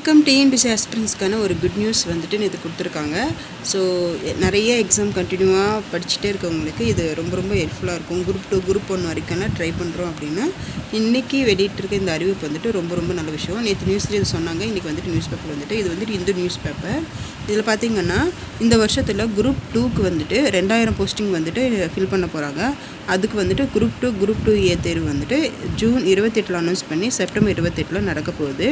வணக்கம் டிஎன்பிசி ஆஸ்பிரன்ஸ்க்கான ஒரு good news வந்துட்டு இது கொடுத்துருக்காங்க. ஸோ நிறைய எக்ஸாம் கண்டினியூவாக படிச்சுட்டே இருக்கவங்களுக்கு இது ரொம்ப ரொம்ப ஹெல்ப்ஃபுல்லாக இருக்கும். குரூப் டூ குரூப் ஒன் வரைக்கும்லாம் ட்ரை பண்ணுறோம் அப்படின்னா இன்றைக்கி வெளியிட்டிருக்க இந்த அறிவிப்பு வந்துட்டு ரொம்ப ரொம்ப நல்ல விஷயம். நேற்று நியூஸில் இது சொன்னாங்க. இன்றைக்கி வந்துட்டு நியூஸ் பேப்பர் வந்துட்டு இது வந்துட்டு இந்து நியூஸ் பேப்பர் இதில் பார்த்தீங்கன்னா இந்த வருஷத்தில் குரூப் டூக்கு வந்துட்டு ரெண்டாயிரம் போஸ்டிங் வந்துட்டு ஃபில் பண்ண போகிறாங்க அதுக்கு வந்துட்டு group two group two A தேர்வு வந்துட்டு ஜூன் இருபத்தெட்டில் அனௌன்ஸ் பண்ணி செப்டம்பர் இருபத்தெட்டில் நடக்க போகுது.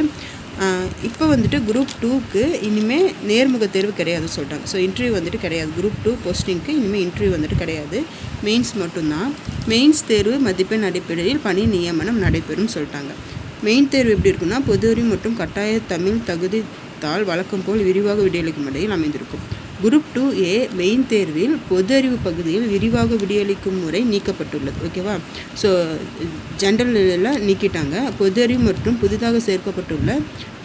இப்போ வந்துட்டு குரூப் டூக்கு இனிமேல் நேர்முக தேர்வு கிடையாதுன்னு சொல்லிட்டாங்க ஸோ இன்டர்வியூ வந்துட்டு கிடையாது. குரூப் டூ போஸ்டிங்க்கு இனிமேல் இன்டர்வியூ வந்துட்டு கிடையாது. மெயின்ஸ் மட்டும்தான். மெயின்ஸ் தேர்வு மதிப்பெண் அடிப்படையில் பணி நியமனம் நடைபெறும் சொல்லிட்டாங்க. மெயின் தேர்வு எப்படி இருக்குன்னா பொது மற்றும் கட்டாய தமிழ் தகுதி தாள் வழக்கம் போல் விரிவாக விடியளிக்கும் இடையில் அமைந்திருக்கும். குரூப் டூ ஏ மெயின் தேர்வில் பொது அறிவு பகுதியில் விரிவாக விடியளிக்கும் முறை நீக்கப்பட்டுள்ளது ஓகேவா ஸோ ஜென்ரலில் நீக்கிட்டாங்க. பொது அறிவு மற்றும் புதிதாக சேர்க்கப்பட்டுள்ள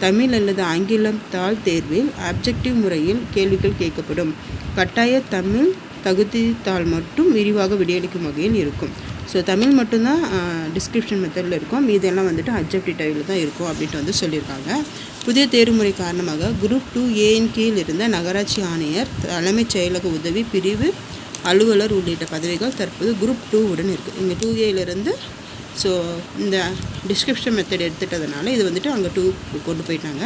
தமிழ் அல்லது ஆங்கிலம் தாள் தேர்வில் அப்ஜெக்டிவ் முறையில் கேள்விகள் கேட்கப்படும். கட்டாய தமிழ் தகுதி தாள் மட்டும் விரிவாக விடியளிக்கும் வகையில் இருக்கும். ஸோ தமிழ் மட்டும்தான் டிஸ்கிரிப்ஷன் மெத்தடில் இருக்கும். இதெல்லாம் வந்துட்டு அப்ஜெக்டிவ் டைவில் தான் இருக்கும் அப்படின்ட்டு வந்து சொல்லியிருக்காங்க. புதிய தேர்வுமுறை காரணமாக குரூப் டூ ஏயின் கீழ் இருந்த நகராட்சி ஆணையர் தலைமைச் செயலக உதவி பிரிவு அலுவலர் உள்ளிட்ட பதவிகள் தற்போது குரூப் டூ உடன் இருக்குது இங்கே டூ ஏலேருந்து ஸோ இந்த டிஸ்கிரிப்ஷன் மெத்தட் எடுத்துட்டதுனால இது வந்துட்டு அங்கே டூ கொண்டு போயிட்டாங்க.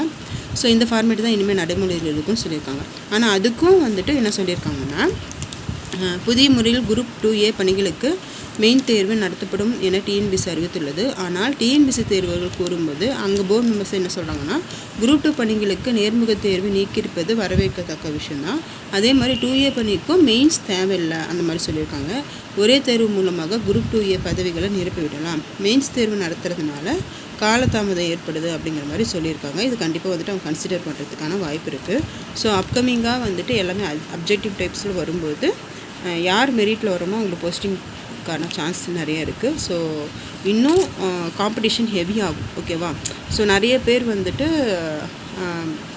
ஸோ இந்த ஃபார்மேட் தான் இனிமேல் நடைமுறையில் இருக்கும்னு சொல்லியிருக்காங்க. ஆனால் அதுக்கும் வந்துட்டு என்ன சொல்லியிருக்காங்கன்னா புதிய முறையில் குரூப் டூ ஏ பணிகளுக்கு மெயின் தேர்வு நடத்தப்படும் என டிஎன்பிசி அறிவித்துள்ளது. ஆனால் டிஎன்பிசி தேர்வுகள் கூறும்போது அங்கே போர்டு மெம்பர்ஸ் என்ன சொல்கிறாங்கன்னா குரூப் டூ பணிகளுக்கு நேர்முக தேர்வு நீக்கியிருப்பது வரவேற்கத்தக்க விஷயம்தான். அதே மாதிரி டூ ஏ பணிக்கும் மெயின்ஸ் தேவையில்லை அந்த மாதிரி சொல்லியிருக்காங்க. ஒரே தேர்வு மூலமாக குரூப் டூ ஏ பதவிகளை நிரப்பிவிடலாம். மெயின்ஸ் தேர்வு நடத்துறதுனால காலதாமதம் ஏற்படுது அப்படிங்கிற மாதிரி சொல்லியிருக்காங்க. இது கண்டிப்பாக வந்துட்டு அவங்க கன்சிடர் பண்ணுறதுக்கான வாய்ப்பு இருக்குது ஸோ அப்கமிங்காக வந்துட்டு எல்லாமே அப்ஜெக்டிவ் டைப்ஸில் வரும்போது யார் மெரிட்டில் வரோமோ அவங்களுக்கு வரதுக்கான சான்ஸ் நிறைய இருக்குது ஸோ இன்னும் காம்படிஷன் ஹெவி ஆகும். ஓகேவா ஸோ நிறைய பேர் வந்துட்டு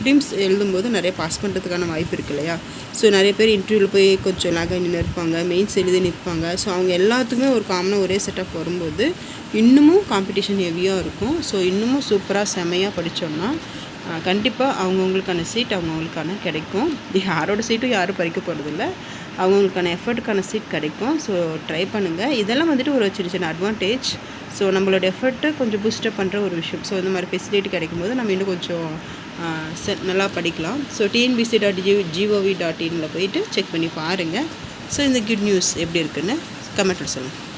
ப்ரிம்ஸ் எழுதும்போது நிறைய பாஸ் பண்ணுறதுக்கான வாய்ப்பு இருக்கு இல்லையா? ஸோ நிறைய பேர் இன்டர்வியூவில் போய் கொஞ்சம் லாக நின்று இருப்பாங்க மெயின்ஸ் எழுதி நிற்பாங்க ஸோ அவங்க எல்லாத்துக்குமே ஒரு காமனாக ஒரே செட்டப் வரும்போது இன்னமும் காம்படிஷன் ஹெவியாக இருக்கும். ஸோ இன்னமும் சூப்பராக செமையாக படித்தோம்னா கண்டிப்பாக அவங்கவுங்களுக்கான சீட் அவங்கவுங்களுக்கான கிடைக்கும். யாரோட சீட்டும் யாரும் பறிக்க போகிறதில்ல அவங்களுக்கான எஃபர்ட்டுக்கான சீட் கிடைக்கும். ஸோ ட்ரை பண்ணுங்கள் இதெல்லாம் வந்துட்டு ஒரு சின்ன சின்ன அட்வான்டேஜ் ஸோ நம்மளோட எஃபர்ட்டு கொஞ்சம் பூஸ்டப் பண்ணுற ஒரு விஷயம். ஸோ இந்த மாதிரி ஃபெசிலிட்டி கிடைக்கும் போது நம்ம இன்னும் கொஞ்சம் நல்லா படிக்கலாம். So TNPSC dot G GOV dot இனில் போயிட்டு செக் பண்ணி பாருங்கள் ஸோ இந்த குட் நியூஸ் எப்படி இருக்குன்னு கமெண்ட்டில் சொல்லுங்கள்